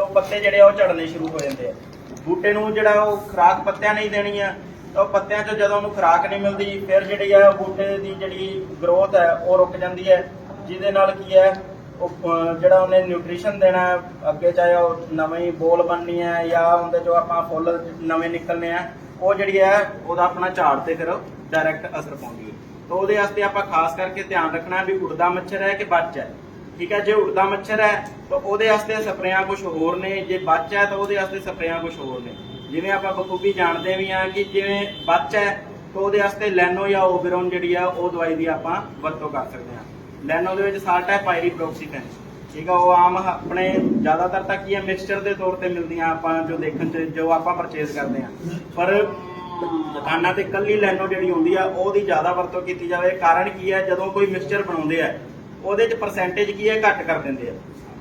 ਉਹ ਪੱਤੇ ਜਿਹੜੇ ਆ ਉਹ ਝੜਨੇ ਸ਼ੁਰੂ ਹੋ ਜਾਂਦੇ ਆ। ਬੂਟੇ ਨੂੰ ਜਿਹੜਾ ਉਹ ਖੁਰਾਕ ਪੱਤਿਆਂ ਨਹੀਂ ਦੇਣੀ ਆ। ਤਾਂ ਉਹ ਪੱਤਿਆਂ 'ਚੋਂ ਜਦੋਂ ਉਹਨੂੰ ਖੁਰਾਕ ਨਹੀਂ ਮਿਲਦੀ, ਫਿਰ ਜਿਹੜੀ ਆ ਬੂਟੇ ਦੀ ਜਿਹੜੀ ਗਰੋਥ ਹੈ ਉਹ ਰੁਕ ਜਾਂਦੀ ਹੈ ਜਿਹਦੇ ਨਾਲ ਕੀ ਹੈ ਉਹ ਜਿਹੜਾ ਉਹਨੇ ਨਿਊਟ੍ਰੀਸ਼ਨ ਦੇਣਾ, ਅੱਗੇ ਚਾਹੇ ਉਹ ਨਵੀਂ ਬੋਲ ਬਣਨੀ ਹੈ ਜਾਂ ਉਹਦੇ ਚੋਂ ਆਪਾਂ ਫੁੱਲ ਨਵੇਂ ਨਿਕਲਨੇ ਆ, ਉਹ ਜਿਹੜੀ ਹੈ ਉਹਦਾ ਆਪਣਾ ਝਾੜ ਤੇ ਫਿਰ ਡਾਇਰੈਕਟ ਅਸਰ ਪਾਉਂਦੀ ਹੈ ਤਾਂ ਉਹਦੇ ਵਾਸਤੇ ਆਪਾਂ ਖਾਸ ਕਰਕੇ ਧਿਆਨ ਰੱਖਣਾ ਵੀ ਉੱਡਦਾ ਮੱਛਰ ਹੈ ਕਿ ਬੱਚ ਹੈ। ਠੀਕ ਹੈ ਜੇ ਉੜਦਾ ਮੱਛਰ ਹੈ, ਤਾਂ ਉਹਦੇ ਵਾਸਤੇ ਸਪਰੇਆਂ ਕੁਝ ਹੋਰ ਨੇ, ਜੇ ਬੱਚ ਹੈ ਤਾਂ ਉਹਦੇ ਵਾਸਤੇ ਸਪਰੇਆਂ ਕੁਝ ਹੋਰ ਨੇ। ਜਿਵੇਂ ਆਪਾਂ ਬਖੂਬੀ ਜਾਣਦੇ ਵੀ ਆ ਕਿ ਜਿਵੇਂ ਬੱਚ ਹੈ, ਤਾਂ ਉਹਦੇ ਵਾਸਤੇ ਲੈਨੋ ਜਾਂ ਓਬਰੋਨ ਜਿਹੜੀ ਆ, ਉਹ ਦਵਾਈ ਦੀ ਆਪਾਂ ਵਰਤੋਂ ਕਰ ਸਕਦੇ ਹਾਂ। ਲੈਨੋ ਦੇ ਵਿੱਚ ਸਾਲਟ ਹੈ ਪਾਇਰੀਪ੍ਰੋਕਸੀਫੈਨ ਠੀਕ ਆ, ਉਹ ਆਮ ਆਪਣੇ ਜ਼ਿਆਦਾਤਰ ਤਾਂ ਕੀ ਹੈ ਮਿਕਸਚਰ ਦੇ ਤੌਰ ਤੇ ਮਿਲਦੀਆਂ ਆਪਾਂ ਜੋ ਦੇਖਣ ਚ, ਜੋ ਆਪਾਂ ਪਰਚੇਸ ਕਰਦੇ ਹਾਂ। ਪਰ ਦੁਕਾਨਾਂ ਤੇ ਕੱਲੀ ਲੈਨੋ ਜਿਹੜੀ ਹੁੰਦੀ ਆ, ਉਹਦੀ ਜ਼ਿਆਦਾ ਵਰਤੋਂ ਕੀਤੀ ਜਾਵੇ। ਕਾਰਨ ਕੀ ਹੈ, ਜਦੋਂ ਕੋਈ ਮਿਕਸਚਰ ਬਣਾਉਂਦੇ ਆ ਉਹਦੇ ਚ ਪਰਸੈਂਟੇਜ ਕੀ ਹੈ? ਘੱਟ ਕਰ ਦਿੰਦੇ ਆ।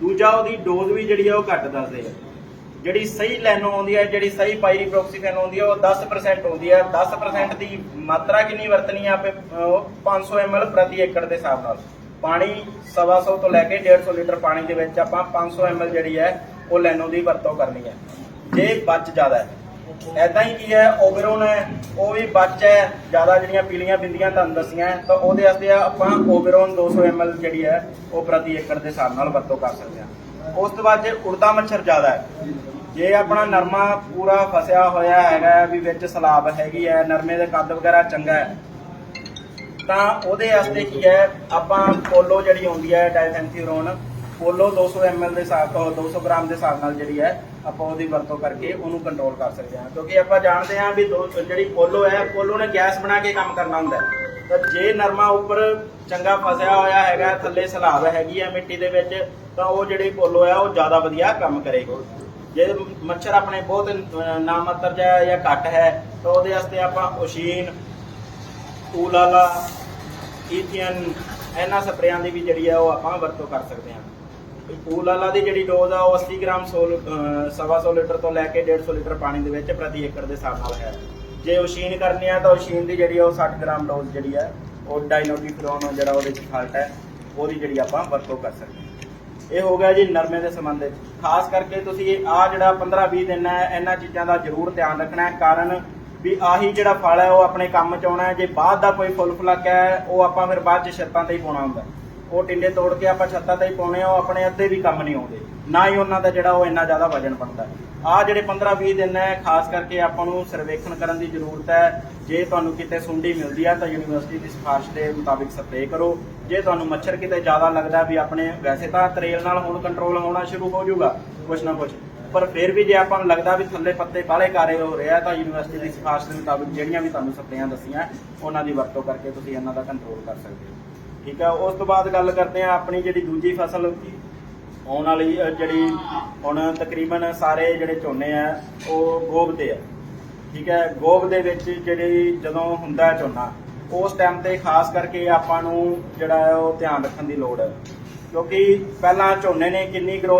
ਦੂਜਾ ਉਹਦੀ ਡੋਜ਼ ਵੀ ਜਿਹੜੀ ਆ ਉਹ ਘੱਟ ਦੱਸਦੇ ਆ। ਜਿਹੜੀ ਸਹੀ ਲੈਨੋ ਆਉਂਦੀ ਹੈ ਜਿਹੜੀ ਸਹੀ ਪਾਇਰੀਪ੍ਰੋਕਸੀਫੈਨ ਆਉਂਦੀ ਹੈ ਉਹ 10% ਆਉਂਦੀ ਹੈ 10% ਦੀ ਮਾਤਰਾ ਕਿੰਨੀ ਵਰਤਣੀ ਹੈ ਆਪੇ, ਅਹ 500 ml ਪ੍ਰਤੀ ਏਕੜ ਦੇ ਹਿਸਾਬ ਨਾਲ। ਪਾਣੀ 125 ਤੋਂ ਲੈ ਕੇ 150 ਲੀਟਰ ਪਾਣੀ ਦੇ ਵਿੱਚ ਆਪਾਂ 500 ml ਜਿਹੜੀ ਹੈ, ਉਹ ਲੈਨੋ ਦੀ ਵਰਤੋਂ ਕਰਨੀ ਹੈ। ਜੇ ਬਚ ਜ਼ਿਆਦਾ ਹੈ ਐਦਾਂ ਹੀ ਕੀ ਹੈ ਓਬਰੋਨ ਹੈ ਉਹ ਵੀ ਬਚ ਹੈ, ਜ਼ਿਆਦਾ ਜਿਹੜੀਆਂ ਪੀਲੀਆਂ ਬਿੰਦੀਆਂ ਤੁਹਾਨੂੰ ਦੱਸੀਆਂ, ਤਾਂ ਉਹਦੇ ਵਾਸਤੇ ਆਪਾਂ ਓਬਰੋਨ 200 ml ਜਿਹੜੀ ਹੈ, ਉਹ ਪ੍ਰਤੀ ਏਕੜ ਦੇ ਹਿਸਾਬ ਨਾਲ ਵਰਤੋਂ ਕਰ ਸਕਦੇ ਹਾਂ। ਉਸ ਤੋਂ ਬਾਅਦ ਜੇ ਉੜਦਾ ਮੱਛਰ ਜ਼ਿਆਦਾ ਹੈ, ਜੇ ਆਪਣਾ ਨਰਮਾ ਪੂਰਾ ਫਸਿਆ ਹੋਇਆ ਹੈਗਾ, ਵੀ ਵਿੱਚ ਸਲਾਬ ਹੈਗੀ ਹੈ, ਨਰਮੇ ਦੇ ਕੱਦ ਵਗੈਰਾ ਚੰਗਾ ਹੈ, ਤਾਂ ਉਹਦੇ ਵਾਸਤੇ ਕੀ ਹੈ, ਆਪਾਂ ਪੋਲੋ ਜਿਹੜੀ ਹੁੰਦੀ ਹੈ ਡਾਈਫੈਂਥਿਊਰੋਨ ਪੋਲੋ 200 ml ਦੇ ਹਿਸਾਬ ਤੋਂ 200 ਗ੍ਰਾਮ ਦੇ ਹਿਸਾਬ ਨਾਲ ਜਿਹੜੀ ਹੈ ਆਪਾਂ ਉਹਦੀ ਵਰਤੋਂ ਕਰਕੇ ਉਹਨੂੰ ਕੰਟਰੋਲ ਕਰ ਸਕਦੇ ਹਾਂ। ਕਿਉਂਕਿ ਆਪਾਂ ਜਾਣਦੇ ਹਾਂ ਵੀ ਦੋ- ਜਿਹੜੀ ਪੋਲੋ ਹੈ ਪੋਲੋ ਨੇ ਗੈਸ ਬਣਾ ਕੇ ਕੰਮ ਕਰਨਾ ਹੁੰਦਾ ਤਾਂ ਜੇ ਨਰਮਾ ਉੱਪਰ ਚੰਗਾ ਫਸਿਆ ਹੋਇਆ ਹੈਗਾ ਥੱਲੇ ਸਲਾਬ ਹੈਗੀ ਹੈ ਮਿੱਟੀ ਦੇ ਵਿੱਚ ਤਾਂ ਉਹ ਜਿਹੜੀ ਪੋਲੋ ਹੈ ਉਹ ਜ਼ਿਆਦਾ ਵਧੀਆ ਕੰਮ ਕਰੇਗੀ। ਜੇ ਮੱਛਰ ਆਪਣੇ ਬਹੁਤ ਅਹ, ਨਾਮਾਤਰ ਜਾਂ ਜਾਂ ਘੱਟ ਹੈ ਤਾਂ ਉਹਦੇ ਵਾਸਤੇ ਆਪਾਂ ਓਸ਼ੀਨ ਊਲਾਲਾ ਈਥੀਅਨ ਇਹਨਾਂ ਸਪਰੇਆਂ ਦੀ ਵੀ ਜਿਹੜੀ ਹੈ ਉਹ ਆਪਾਂ ਵਰਤੋਂ ਕਰ ਸਕਦੇ ਹਾਂ। ਊਲਾਲਾ ਦੀ ਜਿਹੜੀ ਡੋਜ਼ ਆ, ਉਹ 80 ਗ੍ਰਾਮ ਸਵਾ 100 ਲੀਟਰ ਤੋਂ ਲੈ ਕੇ 150 ਲੀਟਰ ਪਾਣੀ ਦੇ ਵਿੱਚ ਪ੍ਰਤੀ ਏਕੜ ਦੇ ਹਿਸਾਬ ਨਾਲ ਹੈ। ਜੇ ਓਸ਼ੀਨ ਕਰਨੀ ਆ, ਤਾਂ ਓਸ਼ੀਨ ਦੀ ਜਿਹੜੀ ਉਹ 60 ਗ੍ਰਾਮ ਡੋਜ਼ ਜਿਹੜੀ ਹੈ ਉਹ ਡਾਈਨੋਟੀਫਿਰੋਨ ਜਿਹੜਾ ਉਹਦੇ ਚ ਸਾਲਟ ਹੈ, ਉਹਦੀ ਜਿਹੜੀ ਆਪਾਂ ਵਰਤੋਂ ਕਰ ਸਕਦੇ ਹਾਂ। ਇਹ ਹੋ ਗਿਆ ਜੀ ਨਰਮੇ ਦੇ ਸੰਬੰਧ ਵਿੱਚ। ਖਾਸ ਕਰਕੇ ਤੁਸੀਂ ਆ ਜਿਹੜਾ 15 20 ਦਿਨ ਹੈ, ਇਹਨਾਂ ਚੀਜ਼ਾਂ ਦਾ ਜ਼ਰੂਰ ਧਿਆਨ ਰੱਖਣਾ ਹੈ, ਕਾਰਨ ਵੀ ਆਹੀ ਜਿਹੜਾ ਫਲ ਹੈ, ਉਹ ਆਪਣੇ ਕੰਮ ਚ ਆਉਣਾ ਹੈ। ਜੇ ਬਾਅਦ ਦਾ ਕੋਈ ਫੁੱਲ ਫਲਕ ਹੈ, ਉਹ ਆਪਾਂ ਫਿਰ ਬਾਅਦ ਚ ਛੱਤਾਂ ਤੇ ਹੀ ਪਾਉਣਾ ਹੁੰਦਾ। ਉਹ ਟਿੰਡੇ ਤੋੜ ਕੇ ਆਪਾਂ ਛੱਤਾਂ ਤੇ ਹੀ ਪਾਉਣੇ ਆ, ਉਹ ਆਪਣੇ ਅੱਧੇ ਵੀ ਕੰਮ ਨਹੀਂ ਆਉਂਦੇ। ਨਾ ਹੀ ਉਹਨਾਂ ਦਾ ਜਿਹੜਾ ਉਹ ਇੰਨਾ ਜ਼ਿਆਦਾ ਵਜਨ ਬਣਦਾ। ਆ ਜਿਹੜੇ 15 20 ਦਿਨ ਹੈ, ਖਾਸ ਕਰਕੇ ਆਪਾਂ ਨੂੰ ਸਰਵੇਖਣ ਕਰਨ ਦੀ ਜ਼ਰੂਰਤ ਹੈ, ਜੇ ਤੁਹਾਨੂੰ ਕਿਤੇ ਸੁੰਡੀ ਮਿਲਦੀ ਹੈ ਤਾਂ ਯੂਨੀਵਰਸਿਟੀ ਦੀ ਸਿਫਾਰਿਸ਼ ਦੇ ਮੁਤਾਬਿਕ ਸਪਰੇਅ ਕਰੋ। ਜੇ ਤੁਹਾਨੂੰ ਮੱਛਰ ਕਿਤੇ ਜ਼ਿਆਦਾ ਲੱਗਦਾ ਵੀ ਆਪਣੇ, ਵੈਸੇ ਤਾਂ ਤਰੇਲ ਨਾਲ ਹੁਣ ਕੰਟਰੋਲ ਹੋਣਾ ਸ਼ੁਰੂ ਹੋ ਜਾਊਗਾ, ਕੁਛ ਨਾ ਕੁਛ। ਪਰ ਫਿਰ ਵੀ ਜੇ ਆਪਾਂ ਨੂੰ ਲੱਗਦਾ ਵੀ ਥੱਲੇ ਪੱਤੇ ਕਾਲੇ ਕਾਰੇ ਹੋ ਰਿਹਾ ਤਾਂ ਯੂਨੀਵਰਸਿਟੀ ਦੀ ਸਿਫਾਰਿਸ਼ ਦੇ ਮੁਤਾਬਿਕ ਜਿਹੜੀਆਂ ਵੀ ਤੁਹਾਨੂੰ ਸਪਰੇਆਂ ਦੱਸੀਆਂ, ਉਹਨਾਂ ਦੀ ਵਰਤੋਂ ਕਰਕੇ ਤੁਸੀਂ ਇਹਨਾਂ ਦਾ ਕੰਟਰੋਲ ਕਰ ਸਕਦੇ ਹੋ। ਠੀਕ ਹੈ ਉਸ ਤੋਂ ਬਾਅਦ ਗੱਲ ਕਰਦੇ ਹਾਂ ਆਪਣੀ ਜਿਹੜੀ ਦੂਜੀ ਫਸਲ ਆਉਣ ਵਾਲੀ ਜਿਹੜੀ ਹੁਣ ਤਕਰੀਬਨ ਸਾਰੇ ਜਿਹੜੇ ਝੋਨੇ ਆ, ਉਹ ਗੋਬ ਤੇ ਆ। ਠੀਕ ਹੈ ਗੋਬ ਦੇ ਵਿੱਚ ਜਿਹੜੀ ਜਦੋਂ ਹੁੰਦਾ ਝੋਨਾ, ਉਸ ਟਾਈਮ ਤੇ ਖਾਸ ਕਰਕੇ ਆਪਾਂ ਨੂੰ ਜਿਹੜਾ ਉਹ ਧਿਆਨ ਰੱਖਣ ਦੀ ਲੋੜ ਹੈ ਕਿਉਂਕਿ ਪਹਿਲਾਂ ਝੋਨੇ ਨੇ ਕਿੰਨੀ ਗਰੋਥ